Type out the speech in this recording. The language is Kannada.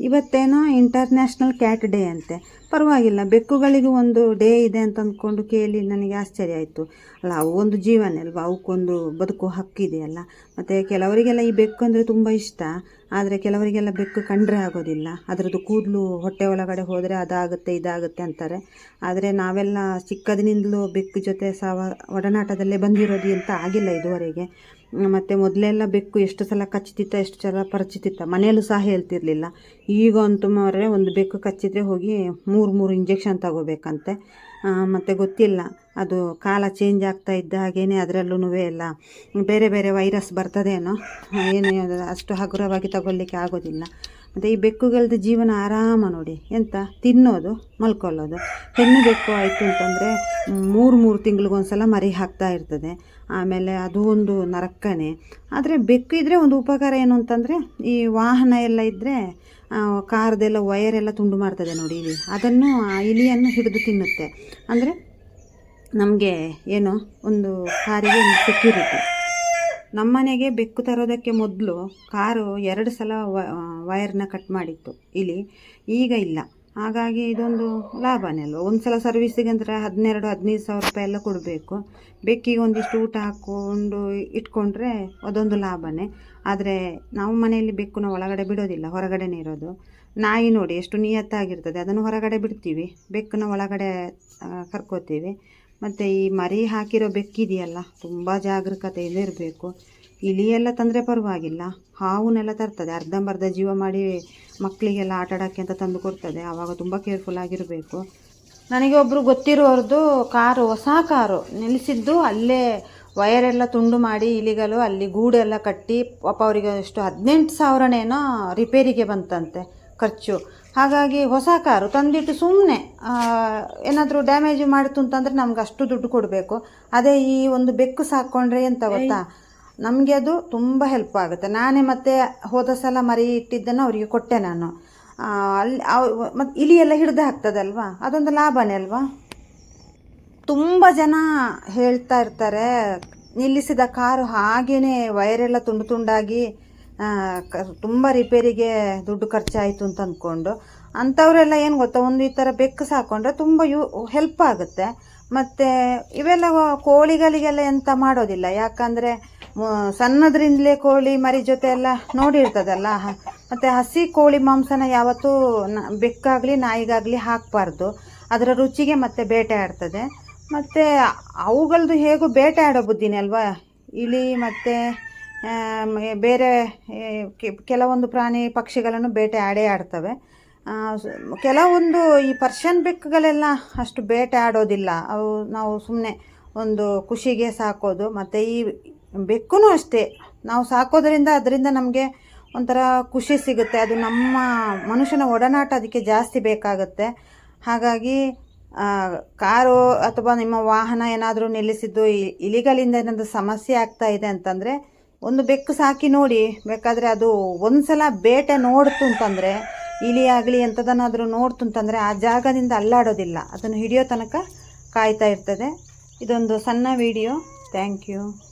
ಇವತ್ತೇನೋ ಇಂಟರ್ನ್ಯಾಷನಲ್ ಕ್ಯಾಟ್ ಡೇ ಅಂತೆ. ಪರವಾಗಿಲ್ಲ, ಬೆಕ್ಕುಗಳಿಗೂ ಒಂದು ಡೇ ಇದೆ ಅಂತ ಅಂದ್ಕೊಂಡು ಕೇಳಿ ನನಗೆ ಆಶ್ಚರ್ಯ ಆಯಿತು. ಅಲ್ಲ, ಅವು ಒಂದು ಜೀವನ ಅಲ್ವಾ? ಅವಕ್ಕೊಂದು ಬದುಕು ಹಕ್ಕಿದೆಯಲ್ಲ ಮತ್ತು ಕೆಲವರಿಗೆಲ್ಲ ಈ ಬೆಕ್ಕು ಅಂದರೆ ತುಂಬ ಇಷ್ಟ. ಆದರೆ ಕೆಲವರಿಗೆಲ್ಲ ಬೆಕ್ಕು ಕಂಡ್ರೆ ಆಗೋದಿಲ್ಲ. ಅದರದ್ದು ಕೂದಲು ಹೊಟ್ಟೆ ಒಳಗಡೆ ಹೋದರೆ ಅದಾಗುತ್ತೆ, ಇದಾಗುತ್ತೆ ಅಂತಾರೆ. ಆದರೆ ನಾವೆಲ್ಲ ಚಿಕ್ಕದಿನಿಂದಲೂ ಬೆಕ್ಕು ಜೊತೆ ಸಾವ ಒಡನಾಟದಲ್ಲೇ ಬಂದಿರೋದು ಅಂತ ಆಗಿಲ್ಲ ಇದುವರೆಗೆ. ಮತ್ತು ಮೊದಲೆಲ್ಲ ಬೆಕ್ಕು ಎಷ್ಟು ಸಲ ಕಚ್ತಿತ್ತ ಎಷ್ಟು ಸಲ ಪರಚಿತಿತ್ತ ಮನೆಯಲ್ಲೂ ಸಹ ಹೇಳ್ತಿರ್ಲಿಲ್ಲ. ಈಗ ಅಂತೂ ಒಂದು ಬೆಕ್ಕು ಕಚ್ಚಿದ್ರೆ ಹೋಗಿ ಮೂರು ಮೂರು ಇಂಜೆಕ್ಷನ್ ತಗೋಬೇಕಂತೆ. ಮತ್ತು ಗೊತ್ತಿಲ್ಲ. ಅದು ಕಾಲ ಚೇಂಜ್ ಆಗ್ತಾ ಇದ್ದ ಹಾಗೇನೆ ಅದರಲ್ಲೂ ಎಲ್ಲ. ಬೇರೆ ಬೇರೆ ವೈರಸ್ ಬರ್ತದೇನೋ ಏನೇ. ಅಷ್ಟು ಹಗುರವಾಗಿ ತಗೊಳ್ಳಿಕ್ಕೆ ಆಗೋದಿಲ್ಲ. ಮತ್ತು ಈ ಬೆಕ್ಕುಗಳದ್ದು ಜೀವನ ಆರಾಮ ನೋಡಿ. ಎಂತ? ತಿನ್ನೋದು, ಮಲ್ಕೊಳ್ಳೋದು. ಹೆಣ್ಣು ಬೆಕ್ಕು ಆಯಿತು ಅಂತಂದರೆ ಮೂರು ಮೂರು ತಿಂಗಳಿಗೊಂದ್ಸಲ ಮರಿ ಹಾಕ್ತಾ ಇರ್ತದೆ. ಆಮೇಲೆ ಅದು ಒಂದು ನರಕನೇ ಆದರೆ ಬೆಕ್ಕು ಇದ್ದರೆ ಒಂದು ಉಪಕಾರ ಏನು ಅಂತಂದರೆ, ಈ ವಾಹನ ಎಲ್ಲ ಇದ್ದರೆ ಕಾರ್ದೆಲ್ಲ ವಯರೆಲ್ಲ ತುಂಡು ಮಾಡ್ತದೆ ನೋಡಿ ಇಲಿ ಅದನ್ನು ಆ ಇಲಿಯನ್ನು ಹಿಡಿದು ತಿನ್ನುತ್ತೆ. ಅಂದರೆ ನಮಗೆ ಏನು, ಒಂದು ಕಾರಿಗೆ ಒಂದು ಸೆಕ್ಯೂರಿಟಿ ನಮ್ಮನೆಗೆ ಬೆಕ್ಕು ತರೋದಕ್ಕೆ ಮೊದಲು ಕಾರು ಎರಡು ಸಲ ವಯರ್ನ ಕಟ್ ಮಾಡಿತ್ತು. ಇಲಿ ಈಗ ಇಲ್ಲ. ಹಾಗಾಗಿ ಇದೊಂದು ಲಾಭನೇ ಅಲ್ವ? ಒಂದು ಸಲ ಸರ್ವಿಸಿಗೆ ಅಂದರೆ ಹದಿನೆರಡು, ಹದಿನೈದು ಸಾವಿರ ರೂಪಾಯಿ ಎಲ್ಲ ಕೊಡಬೇಕು. ಬೆಕ್ಕಿಗೆ ಒಂದಿಷ್ಟು ಊಟ ಹಾಕ್ಕೊಂಡು ಇಟ್ಕೊಂಡ್ರೆ ಅದೊಂದು ಲಾಭನೇ. ಆದರೆ ನಾವು ಮನೆಯಲ್ಲಿ ಬೆಕ್ಕುನ ಒಳಗಡೆ ಬಿಡೋದಿಲ್ಲ, ಹೊರಗಡೆನೇ ಇರೋದು. ನಾಯಿ ನೋಡಿ ಎಷ್ಟು ನಿಯತ್ತಾಗಿರ್ತದೆ, ಅದನ್ನು ಹೊರಗಡೆ ಬಿಡ್ತೀವಿ. ಬೆಕ್ಕನ್ನ ಒಳಗಡೆ ಕರ್ಕೋತೀವಿ. ಮತ್ತು ಈ ಮರಿ ಹಾಕಿರೋ ಬೆಕ್ಕಿದೆಯಲ್ಲ, ತುಂಬ ಜಾಗರೂಕತೆಯಿಂದ ಇರಬೇಕು. ಇಲಿಯೆಲ್ಲ ತಂದರೆ ಪರವಾಗಿಲ್ಲ. ಹಾವುನೆಲ್ಲ ತರ್ತದೆ. ಅರ್ಧಂಬರ್ಧ ಜೀವ ಮಾಡಿ ಮಕ್ಕಳಿಗೆಲ್ಲ ಆಟಾಡೋಕ್ಕೆ ಅಂತ ತಂದು ಕೊಡ್ತದೆ. ಆವಾಗ ತುಂಬ ಕೇರ್ಫುಲ್ ಆಗಿರಬೇಕು. ನನಗೆ ಒಬ್ಬರು ಗೊತ್ತಿರೋರ್ದು ಕಾರು, ಹೊಸ ಕಾರು. ನಿಲ್ಲಿಸಿದ್ದು ಅಲ್ಲೇ ವಯರೆಲ್ಲ ತುಂಡು ಮಾಡಿ ಇಲಿಗಳು, ಅಲ್ಲಿ ಗೂಡೆಲ್ಲ ಕಟ್ಟಿ ಪಾಪ ಅವರಿಗೆ ಎಷ್ಟು ಹದಿನೆಂಟು ಸಾವಿರನೇನೋ ರಿಪೇರಿಗೆ ಬಂತಂತೆ ಖರ್ಚು. ಹಾಗಾಗಿ ಹೊಸ ಕಾರು ತಂದಿಟ್ಟು ಸುಮ್ಮನೆ ಏನಾದರೂ ಡ್ಯಾಮೇಜ್ ಮಾಡಿತು ಅಂತಂದರೆ ನಮ್ಗೆ ಅಷ್ಟು ದುಡ್ಡು ಕೊಡಬೇಕು. ಅದೇ ಈ ಒಂದು ಬೆಕ್ಕು ಸಾಕೊಂಡ್ರೆ ಎಂತ ಗೊತ್ತಾ? ನಮಗೆ ಅದು ತುಂಬ ಹೆಲ್ಪ್ ಆಗುತ್ತೆ. ನಾನೇ ಮತ್ತೆ ಹೋದ ಸಲ ಮರಿ ಇಟ್ಟಿದ್ದನ್ನು ಅವರಿಗೆ ಕೊಟ್ಟೆ ನಾನು. ಅಲ್ಲಿ ಮತ್ತು ಇಲಿಯೆಲ್ಲ ಹಿಡಿದು ಹಾಕ್ತದಲ್ವಾ? ಅದೊಂದು ಲಾಭನೇ ಅಲ್ವಾ? ತುಂಬ ಜನ ಹೇಳ್ತಾ ಇರ್ತಾರೆ, ನಿಲ್ಲಿಸಿದ ಕಾರು ಹಾಗೆಯೇ ವೈರೆಲ್ಲ ತುಂಡು ತುಂಡಾಗಿ ತುಂಬ ರಿಪೇರಿಗೆ ದುಡ್ಡು ಖರ್ಚಾಯಿತು ಅಂತ ಅಂದ್ಕೊಂಡು ಅಂಥವರೆಲ್ಲ ಏನು ಗೊತ್ತಾ, ಒಂದು ಈ ಥರ ಬೆಕ್ಕು ಸಾಕೊಂಡ್ರೆ ತುಂಬ ಯೂ ಹೆಲ್ಪ್ ಆಗುತ್ತೆ. ಮತ್ತು ಇವೆಲ್ಲ ಕೋಳಿಗಳಿಗೆಲ್ಲ ಎಂತ ಮಾಡೋದಿಲ್ಲ. ಯಾಕಂದರೆ ಸಣ್ಣದ್ರಿಂದಲೇ ಕೋಳಿ ಮರಿ ಜೊತೆ ಎಲ್ಲ ನೋಡಿರ್ತದಲ್ಲ ಮತ್ತು ಹಸಿ ಕೋಳಿ ಮಾಂಸನ ಯಾವತ್ತೂ ನ, ಬೆಕ್ಕಾಗಲಿ ನಾಯಿಗಾಗಲಿ ಹಾಕಬಾರ್ದು. ಅದರ ರುಚಿಗೆ ಮತ್ತೆ ಬೇಟೆ ಆಡ್ತದೆ. ಮತ್ತು ಅವುಗಳದ್ದು ಹೇಗೂ ಬೇಟೆ ಆಡೋ ಬುದ್ಧಿನೇ ಅಲ್ವಾ? ಇಲಿ ಮತ್ತು ಬೇರೆ ಕೆಲವೊಂದು ಪ್ರಾಣಿ ಪಕ್ಷಿಗಳನ್ನು ಬೇಟೆ ಆಡೇ ಆಡ್ತವೆ. ಕೆಲವೊಂದು ಈ ಪರ್ಷನ್ ಬೆಕ್ಕುಗಳೆಲ್ಲ ಅಷ್ಟು ಬೇಟೆ ಆಡೋದಿಲ್ಲ. ಅವು ನಾವು ಸುಮ್ಮನೆ ಒಂದು ಖುಷಿಗೆ ಸಾಕೋದು. ಮತ್ತು ಈ ಬೆಕ್ಕೂ ಅಷ್ಟೇ. ನಾವು ಸಾಕೋದ್ರಿಂದ ಅದರಿಂದ ನಮಗೆ ಒಂಥರ ಖುಷಿ ಸಿಗುತ್ತೆ. ಅದು ನಮ್ಮ ಮನುಷ್ಯನ ಒಡನಾಟ ಅದಕ್ಕೆ ಜಾಸ್ತಿ ಬೇಕಾಗುತ್ತೆ. ಹಾಗಾಗಿ ಕಾರು ಅಥವಾ ನಿಮ್ಮ ವಾಹನ ಏನಾದರೂ ನಿಲ್ಲಿಸಿದ್ದು ಇಲಿಗಳಿಂದ ಏನಾದರೂ ಸಮಸ್ಯೆ ಆಗ್ತಾ ಇದೆ ಅಂತಂದರೆ, ಒಂದು ಬೆಕ್ಕು ಸಾಕಿ ನೋಡಿ, ಬೇಕಾದರೆ ಅದು ಒಂದು ಸಲ ಬೇಟೆ ನೋಡ್ತು ಅಂತಂದರೆ ಇಲಿ ಆಗಲಿ ಎಂಥದನ್ನಾದರೂ ನೋಡ್ತು ಅಂತಂದರೆ ಆ ಜಾಗದಿಂದ ಅಲ್ಲಾಡೋದಿಲ್ಲ. ಅದನ್ನು ಹಿಡಿಯೋ ತನಕ ಕಾಯ್ತಾ ಇರ್ತದೆ. ಇದೊಂದು ಸಣ್ಣ ವಿಡಿಯೋ. Thank you.